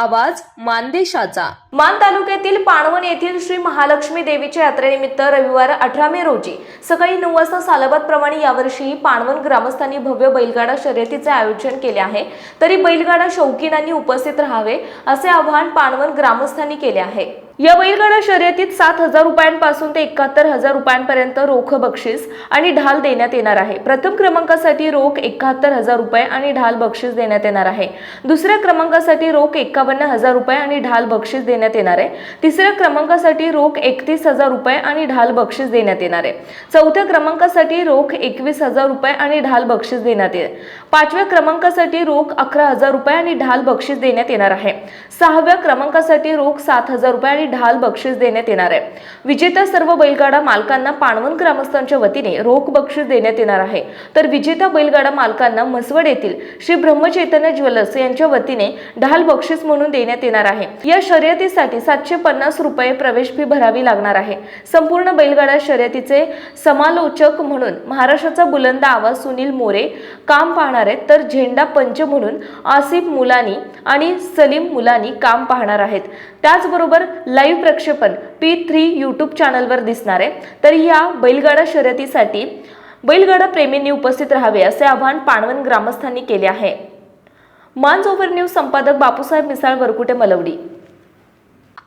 आवाज मानदेशाचा. मान तालुक्यातील पाणवण येथील श्री महालक्ष्मी देवीच्या यात्रेनिमित्त रविवार अठरा मे रोजी सकाळी नऊ वाजता सालाबाद प्रमाणे यावर्षीही पाणवण ग्रामस्थांनी भव्य बैलगाडा शर्यतीचे आयोजन केले आहे. तरी बैलगाडा शौकीनांनी उपस्थित राहावे असे आवाहन पाणवण ग्रामस्थांनी केले आहे. या बैलगाडा शर्यतीत सात हजार रुपयांपासून ते एकाहत्तर हजार रुपयांपर्यंत रोख बक्षीस आणि ढाल देण्यात येणार आहे. प्रथम क्रमांकासाठी रोख एकाहत्तर हजार रुपये आणि ढाल बक्षीस देण्यात येणार आहे. दुसऱ्या क्रमांकासाठी रोख एकावन्न हजार रुपये आणि ढाल बक्षीस देण्यात येणार आहे. तिसऱ्या क्रमांकासाठी रोख एकतीस हजार रुपये आणि ढाल बक्षीस देण्यात येणार आहे. चौथ्या क्रमांकासाठी रोख एकवीस हजार रुपये आणि ढाल बक्षीस देण्यात येईल पाचव्या क्रमांकासाठी रोख अकरा हजार रुपये आणि ढाल बक्षीस देण्यात येणार आहे. सहाव्या क्रमांकासाठी रोख सात हजार रुपये आणि ढाल बक्षीस देण्यात येणार आहे. विजेत्या सर्व बैलगाडा मालकांना पाणवण ग्रामस्थांच्या वतीने रोख बक्षीस देण्यात येणार आहे. तर विजेत्या बैलगाडा मालकांना म्हसवड येथील श्री ब्रह्मचैतन्य ज्वेलर्स यांच्या वतीने ढाल बक्षीस म्हणून देण्यात येणार आहे. या शर्यतीसाठी सातशे पन्नास रुपये प्रवेश फी भरावी लागणार आहे. संपूर्ण बैलगाडा शर्यतीचे समालोचक म्हणून महाराष्ट्राचा बुलंद आवाज सुनील मोरे काम पाहणार आहेत. तर झेंडा पंच म्हणून आसिफ मुलानी आणि सलीम मुलानी काम पाहणार आहेत. त्याचबरोबर लाईव्ह प्रक्षेपण पी थ्री यूट्यूब चॅनलवर दिसणार आहे. तर या बैलगाडा शर्यतीसाठी बैलगाडा प्रेमींनी उपस्थित राहावे असे आवाहन पाणवन ग्रामस्थांनी केले आहे. मान्स ओव्हर न्यूज संपादक बापूसाहेब मिसाळ वरकुटे मलवडी.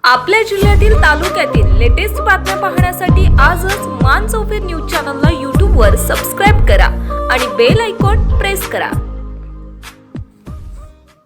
आपल्या जिल्ह्यातील तालुक्यातील लेटेस्ट बातम्या पाहण्यासाठी आजच मान चौफेर न्यूज चॅनलला यूट्यूबवर सबस्क्राईब करा आणि बेल आयकॉन प्रेस करा.